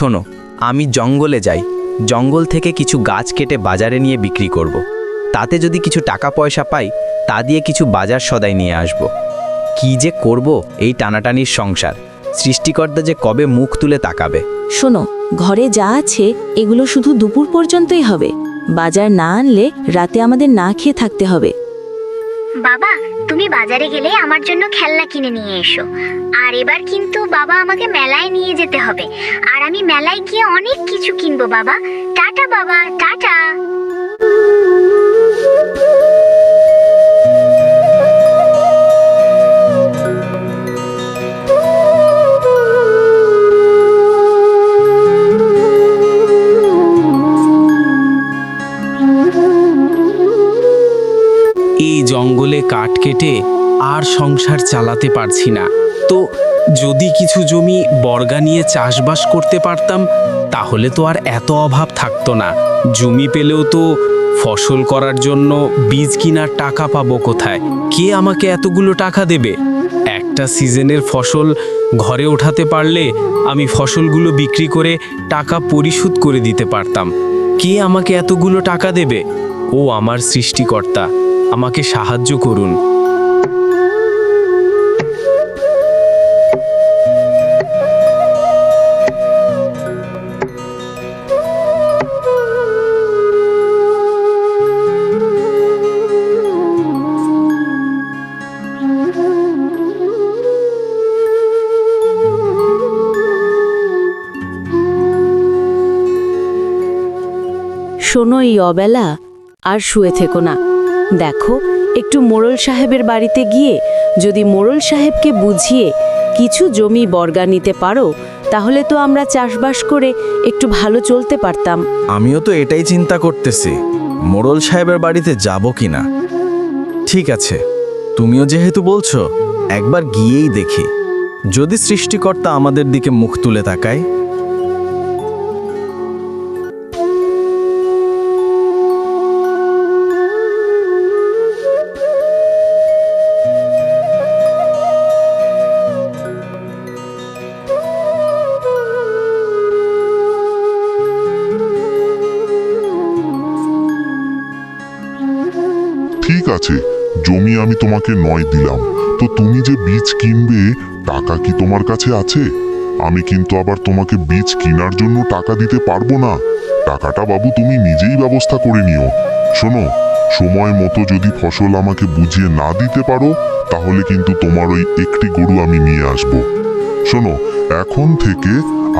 শোনো, আমি জঙ্গলে যাই। জঙ্গল থেকে কিছু গাছ কেটে বাজারে নিয়ে বিক্রি করব। তাতে যদি কিছু টাকা পয়সা পাই, তা দিয়ে কিছু বাজার সদাই নিয়ে আসব। কি যে করব এই টানাটানির সংসার। সৃষ্টিকর্তা যে কবে মুখ তুলে তাকাবে? শোনো, ঘরে যা আছে, এগুলো শুধু দুপুর পর্যন্তই হবে। বাজার না আনলে রাতে আমাদের না খেয়ে থাকতে হবে। বাবা, তুমি বাজারে গেলে আমার জন্য খেলনা কিনে নিয়ে এসো। আর এবার কিন্তু বাবা আমাকে মেলায় নিয়ে যেতে হবে। আর আমি মেলায় গিয়ে অনেক কিছু কিনবো বাবা। টাটা বাবা, টাটা। এই জঙ্গলে কাঠ কেটে আর সংসার চালাতে পারছি না। তো যদি কিছু জমি বর্গা নিয়ে চাষবাস করতে পারতাম, তাহলে তো আর এত অভাব থাকতো না। জমি পেলেও তো ফসল করার জন্য বীজ কিনার টাকা পাবো কোথায়? কে আমাকে এতগুলো টাকা দেবে? একটা সিজনের ফসল ঘরে ওঠাতে পারলে আমি ফসলগুলো বিক্রি করে টাকা পরিশোধ করে দিতে পারতাম। কে আমাকে এতগুলো টাকা দেবে? ও আমার সৃষ্টিকর্তা। আমাকে সাহায্য করুন। শোনো এই অবেলা আর শুয়ে থেকো না। দেখো, একটু মোড়ল সাহেবের বাড়িতে গিয়ে যদি মোড়ল সাহেবকে বুঝিয়ে কিছু জমি বর্গা নিতে পারো, তাহলে তো আমরা চাষবাস করে একটু ভালো চলতে পারতাম। আমিও তো এটাই চিন্তা করতেছি, মোড়ল সাহেবের বাড়িতে যাব কি না ঠিক আছে, তুমিও যেহেতু বলছো, একবার গিয়েই দেখি। যদি সৃষ্টিকর্তা আমাদের দিকে মুখ তুলে তাকায় আছে, জমি আমি তোমাকে নয় দিলাম। তো তুমি যে বীজ কিনবে, টাকা কি তোমার কাছে আছে? আমি কিন্তু আবার তোমাকে বীজ কেনার জন্য টাকা দিতে পারব না। টাকাটা বাবু তুমি নিজেই ব্যবস্থা করে নিও। শোনো, সময় মতো যদি ফসল আমাকে বুঝিয়ে না দিতে পারো, তাহলে কিন্তু তোমার ওই একটি গরু আমি নিয়ে আসব। শোনো, এখন থেকে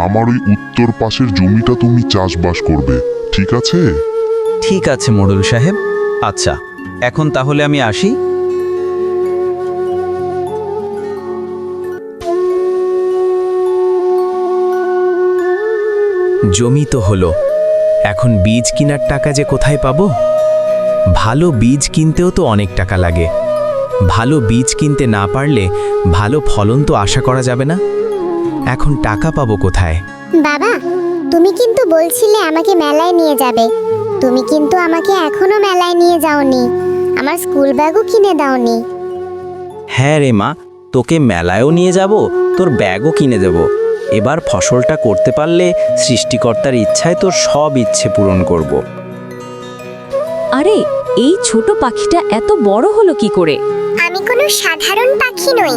আমার ওই উত্তর পাশের জমিটা তুমি চাষবাস করবে, ঠিক আছে? ঠিক আছে মোড়ল সাহেব। আচ্ছা এখন তাহলে আমি আসি। জমি তো হলো। এখন বীজ কেনার টাকা যে কোথায় পাবো? ভালো বীজ কিনতেও তো অনেক টাকা লাগে। ভালো বীজ কিনতে না পারলে ভালো ফলন তো আশা করা যাবে না। এখন টাকা পাবো কোথায়? বাবা তুমি কিন্তু বলছিলে আমাকে মেলায় নিয়ে যাবে। তুমি কিন্তু আমাকে এখনও মেলায় নিয়ে যাওনি। আমার স্কুল ব্যাগও কিনে দাওনি। হ্যাঁ রে মা তোকে মেলায়ও নিয়ে যাব তোর ব্যাগও কিনে দেব। এবার ফসলটা করতে পারলে সৃষ্টিকর্তার ইচ্ছায় তোর সব ইচ্ছে পূরণ করব। আরে এই ছোট পাখিটা এত বড় হলো কি করে? আমি কোনো সাধারণ পাখি নই।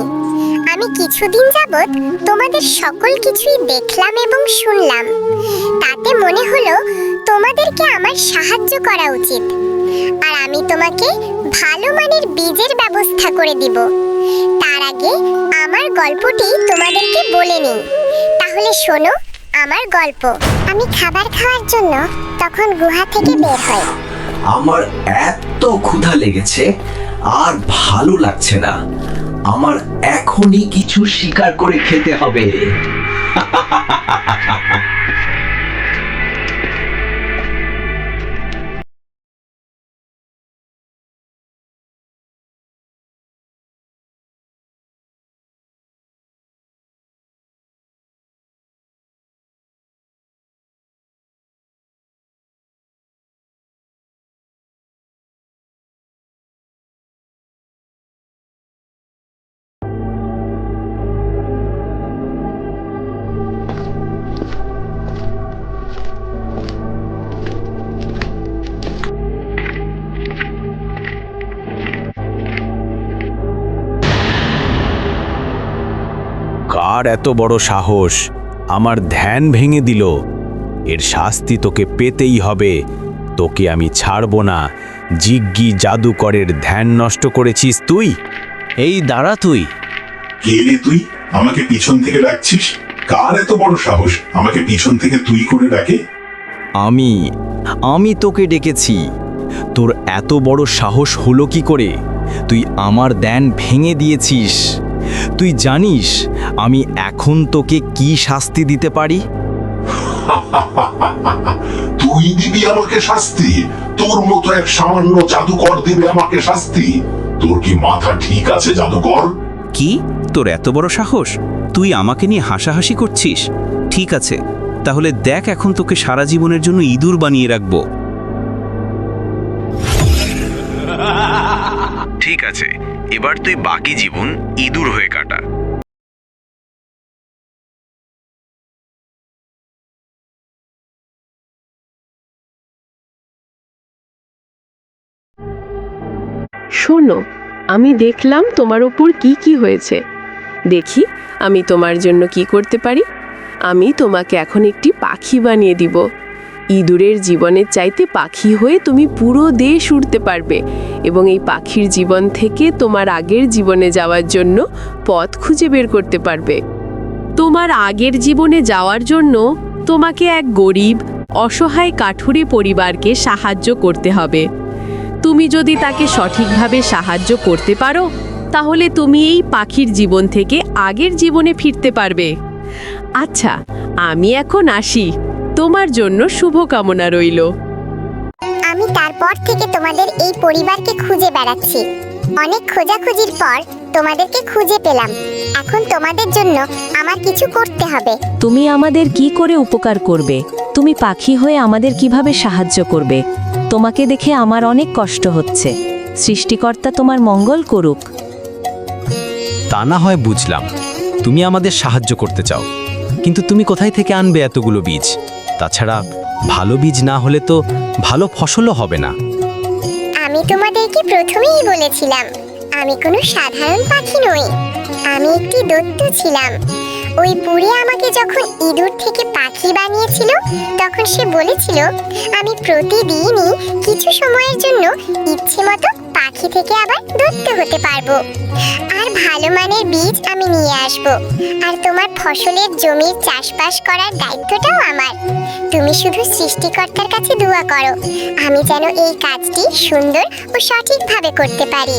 আমি কিছুদিন যাবৎ তোমাদের সকল কিছুই দেখলাম এবং শুনলাম। তাতে মনে হলো তোমাদেরকে আমার সাহায্য করা উচিত। আর আমি তোমাকে ভালো মানের বীজের ব্যবস্থা করে দিব। তার আগে আমার গল্পটি তোমাদেরকে বলে নিই। তাহলে শোনো আমার গল্প। আমি খাবার খাওয়ার জন্য তখন গুহা থেকে বের হই। আমার এত ক্ষুধা লেগেছে, আর ভালো লাগছে না। আমার এখনই কিছু শিকার করে খেতে হবে। কার এত বড় সাহস? আমার ধ্যান ভেঙে দিল। এর শাস্তি তোকে পেতেই হবে। তোকে আমি ছাড়ব না। জিগ্গি জাদুকরের ধ্যান নষ্ট করেছিস তুই? এই দাঁড়া তুই। কে রে তুই? আমাকে পিছন থেকে ডাকছিস? কার এত বড় সাহস? আমাকে পিছন থেকে তুই করে ডাকে? আমি আমি তোকে ডেকেছি। তোর এত বড় সাহস হলো কি করে? তুই আমার দ্যান ভেঙে দিয়েছিস। তুই জানিস আমি এখন তোকে কি শাস্তি দিতে পারি? তুই দিবি আমাকে শাস্তি। তোর মতো এক সামান্য জাদুকর দিবে আমাকে শাস্তি। তোর কি মাথা ঠিক আছে জাদুকর? কি? তোর এত বড় সাহস? তুই আমাকে নিয়ে হাসাহাসি করছিস? ঠিক আছে তাহলে দেখ এখন তোকে সারা জীবনের জন্য ইঁদুর বানিয়ে রাখব। ঠিক আছে এবার তুই বাকি জীবন ইঁদুর হয়ে কাটা। শোনো, আমি দেখলাম তোমার ওপর কি কি হয়েছে। দেখি, আমি তোমার জন্য কি করতে পারি? আমি তোমাকে এখন একটি পাখি বানিয়ে দিব। ইঁদুরের জীবনের চাইতে পাখি হয়ে তুমি পুরো দেশ উড়তে পারবে এবং এই পাখির জীবন থেকে তোমার আগের জীবনে যাওয়ার জন্য পথ খুঁজে বের করতে পারবে। তোমার আগের জীবনে যাওয়ার জন্য তোমাকে এক গরিব, অসহায় কাঠুরে পরিবারকে সাহায্য করতে হবে। তুমি যদি তাকে সঠিকভাবে সাহায্য করতে পারো তাহলে তুমি এই পাখির জীবন থেকে আগের জীবনে ফিরতে পারবে। আচ্ছা আমি এখন আসি। তোমার জন্য শুভকামনা রইল। আমি তারপর থেকে তোমাদের এই পরিবারকে খুঁজে বেড়াচ্ছি। অনেক খোঁজাখুঁজির পর তোমাদেরকে খুঁজে পেলাম। এখন তোমাদের জন্য আমার কিছু করতে হবে। তুমি আমাদের কি করে উপকার করবে? তুমি পাখি হয়ে আমাদের কীভাবে সাহায্য করবে? তোমাকে দেখে আমার অনেক কষ্ট হচ্ছে। সৃষ্টিকর্তা তোমার মঙ্গল করুক। তা না হয় বুঝলাম। তুমি আমাদের সাহায্য করতে চাও। কিন্তু তুমি কোথায় থেকে আনবে এতগুলো বীজ? তাছাড়া ভালো বীজ না হলে তো ভালো ফসলও হবে না। আমি তোমাদেরকে প্রথমেই বলেছিলাম আমি কোনো সাধারণ পাখি নই। আমি একটি দৈত্য ছিলাম। ওই বুড়ি আমাকে যখন ইঁদুর থেকে পাখি বানিয়েছিল, তখন সে বলেছিল, আমি প্রতিদিনই কিছু সময়ের জন্য ইচ্ছে মতো পাখি থেকে আবার দৈত্য হতে পারব। আর ভালো মানের বীজ আমি নিয়ে আসব। আর তোমার ফসলের জমির চাষবাস করার দায়িত্বটাও আমার। তুমি শুধু সৃষ্টিকর্তার কাছে দোয়া করো। আমি যেন এই কাজটি সুন্দর ও সঠিকভাবে করতে পারি।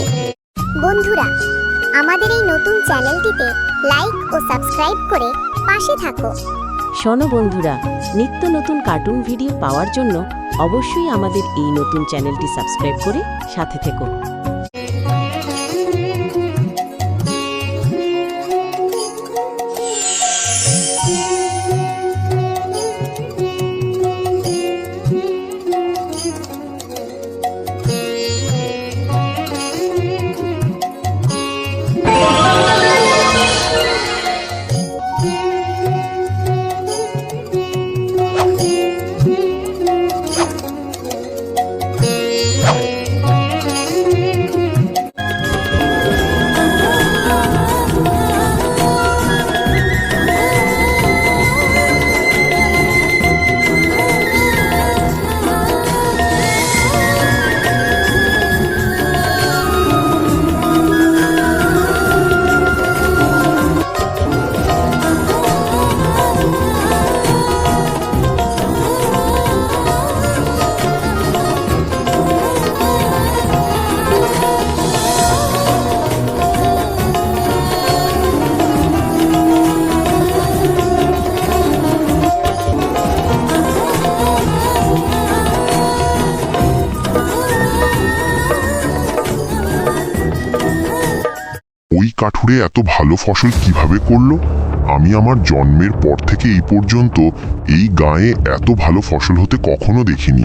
বন্ধুরা, আমাদের এই নতুন চ্যানেলটিতে লাইক ও সাবস্ক্রাইব করে পাশে থাকো। শোনো বন্ধুরা, নিত্য নতুন কার্টুন ভিডিও পাওয়ার জন্য অবশ্যই আমাদের এই নতুন চ্যানেলটি সাবস্ক্রাইব করে সাথে থেকো। কাঠুরে এত ভালো ফসল কীভাবে করল? আমি আমার জন্মের পর থেকে এই পর্যন্ত এই গায়ে এত ভালো ফসল হতে কখনো দেখিনি।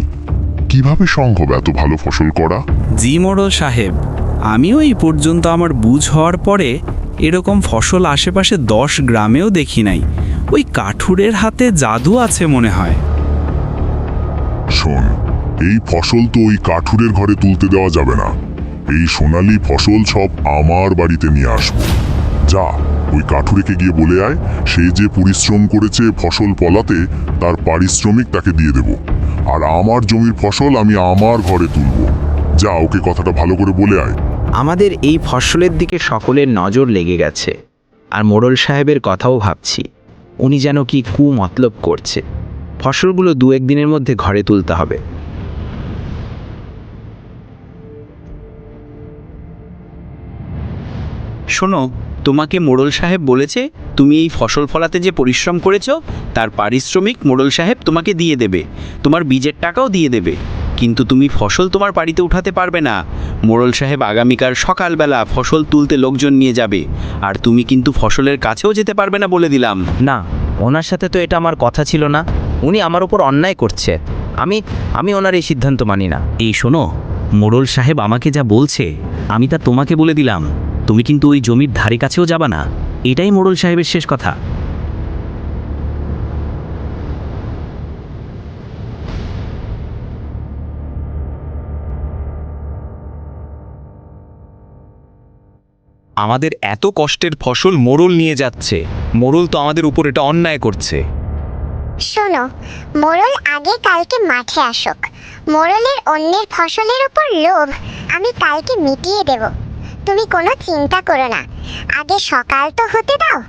কীভাবে সম্ভব এত ভালো ফসল করা? জি মোড়ল সাহেব আমিও এই পর্যন্ত আমার বুঝ হওয়ার পরে এরকম ফসল আশেপাশে দশ গ্রামেও দেখি নাই। ওই কাঠুরের হাতে জাদু আছে মনে হয়। শোন এই ফসল তো ওই কাঠুরের ঘরে তুলতে দেওয়া যাবে না। এই সোনালি ফসল সব আমার বাড়িতে নিয়ে আসব। যা, ওই কাঠুরেকে গিয়ে বলে আয়, সে যে পরিশ্রম করেছে ফসল ফলাতে, তার পারিশ্রমিক তাকে দিয়ে দেব। আর আমার জমির ফসল আমি আমার ঘরে তুলব। যা, ওকে কথাটা ভালো করে বলে আয়। আমাদের এই ফসলের দিকে সকলের নজর লেগে গেছে, আর মোড়ল সাহেবের কথাও ভাবছি। উনি যেন কি কু মতলব করছে। ফসলগুলো দু এক দিনের মধ্যে ঘরে তুলতে হবে। শোনো তোমাকে মোড়ল সাহেব বলেছে তুমি এই ফসল ফলাতে যে পরিশ্রম করেছ তার পারিশ্রমিক মোড়ল সাহেব তোমাকে দিয়ে দেবে তোমার বীজের টাকাও দিয়ে দেবে। কিন্তু তুমি ফসল তোমার বাড়িতে উঠাতে পারবে না। মোড়ল সাহেব আগামীকাল সকালবেলা ফসল তুলতে লোকজন নিয়ে যাবে আর তুমি কিন্তু ফসলের কাছেও যেতে পারবে না বলে দিলাম। না ওনার সাথে তো এটা আমার কথা ছিল না। উনি আমার উপর অন্যায় করছে। আমি আমি ওনার এই সিদ্ধান্ত মানি না। এই শোনো মোড়ল সাহেব আমাকে যা বলছে আমি তা তোমাকে বলে দিলাম। তুমি কিন্তু ওই জমির ধারে কাছেও যাবা না। এটাই মোড়ল সাহেবের শেষ কথা। আমাদের এত কষ্টের ফসল মোড়ল নিয়ে যাচ্ছে। মোড়ল তো আমাদের উপর এটা অন্যায় করছে। শোনো মোড়ল আগে কালকে মাঠে আসুক। মোড়লের অন্যের ফসলের উপর লোভ আমি কালকে মিটিয়ে দেব। তুমি কোনো চিন্তা করো না। আগে সকাল তো হতে দাও।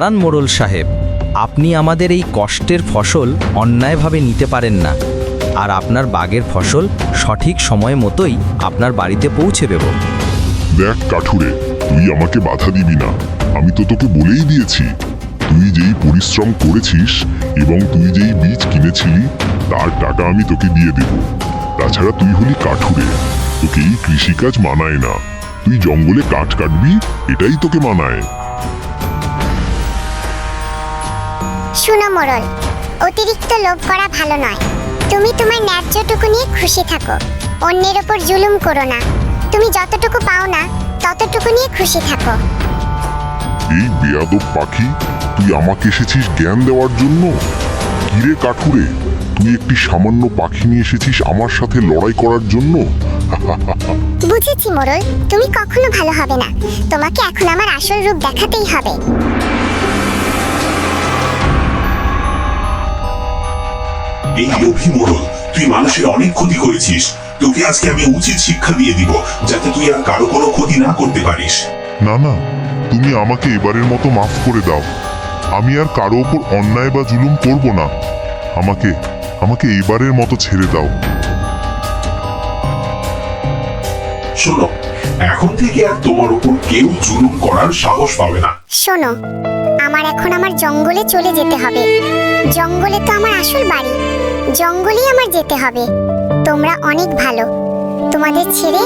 দাঁড়ান মোড়ল সাহেব, আপনি আমাদের এই কষ্টের ফসল অন্যায়ভাবে নিতে পারেন না, আর আপনার বাগের ফসল সঠিক সময় মতোই আপনার বাড়িতে পৌঁছে দেব। দেখ কাঠুরে, তুই আমাকে বাধা দিবি না। আমি তো তোকে বলেই দিয়েছি, তুই যেই পরিশ্রম করেছিস এবং তুই যেই বীজ কিনেছিলি, তার টাকা আমি তোকে দিয়ে দেব। তাছাড়া তুই হলি কাঠুরে, তোকে এই কৃষিকাজ মানায় না। তুই জঙ্গলে কাঠ কাটবি, এটাই তোকে মানায়। শুনো মোড়ল অতিরিক্ত লোভ করা ভালো নয়। তুমি তোমার ন্যায্যটুকু নিয়ে খুশি থাকো। অন্যের ওপর জুলুম করো না। তুমি যতটুকু পাও না ততটুকু নিয়ে খুশি থাকো। এই বেয়াদব পাখি তুই আমাকে এসেছিস জ্ঞান দেওয়ার জন্য? কিরে কাঠুরে তুই একটি সামান্য পাখি নিয়ে এসেছিস আমার সাথে লড়াই করার জন্য? বুঝেছি মোড়ল তুমি কখনো ভালো হবে না। তোমাকে এখন আমার আসল রূপ দেখাতেই হবে। এই লোভী মোড়ল তুই মানুষের অনেক ক্ষতি করেছিস। তোকে আজকে আমি উচিত শিক্ষা দিয়ে দিব যাতে তুই আর কারও কোনো ক্ষতি না করতে পারিস। না না তুমি আমাকে এবারের মতো মাফ করে দাও। আমি আর কারও ওপর অন্যায় বা জুলুম করব না। আমাকে আমাকে এবারের মতো ছেড়ে দাও। শোনো এখন থেকে আর তোমার উপর কেউ জুলুম করার সাহস পাবে না। শোনো আমার এখন আমার জঙ্গলে চলে যেতে হবে। জঙ্গলে তো আমার আসল বাড়ি। জঙ্গলেই আমার যেতে হবে। তোমরা অনেক ভালো। তোমাদের ছেড়ে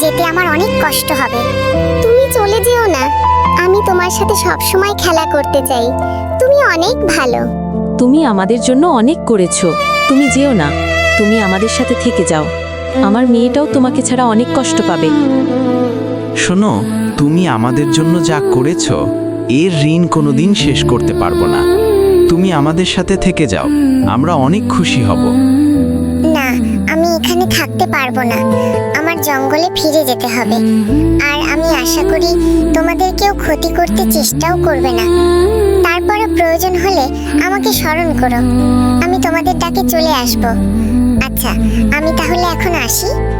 যেতে আমার অনেক কষ্ট হবে। তুমি চলে যেও না। আমি তোমার সাথে সব সময় খেলা করতে চাই। তুমি অনেক ভালো। তুমি আমাদের জন্য অনেক করেছ। তুমি যেও না। তুমি আমাদের সাথে থেকে যাও। আমার মেয়েটাও তোমাকে ছাড়া অনেক কষ্ট পাবে। শোনো তুমি আমাদের জন্য যা করেছ এর ঋণ কোনোদিন শেষ করতে পারব না। তুমি আমাদের সাথে থেকে যাও। আমরা অনেক খুশি হব। না, আমি এখানে থাকতে পারব না। আমার জঙ্গলে ফিরে যেতে হবে। আর আমি আশা করি তোমাদের কেউ ক্ষতি করতে চেষ্টাও করবে না। তারপরে প্রয়োজন হলে আমাকে স্মরণ করো। আমি তোমাদের ডাকে চলে আসব। আচ্ছা আমি তাহলে এখন আসি?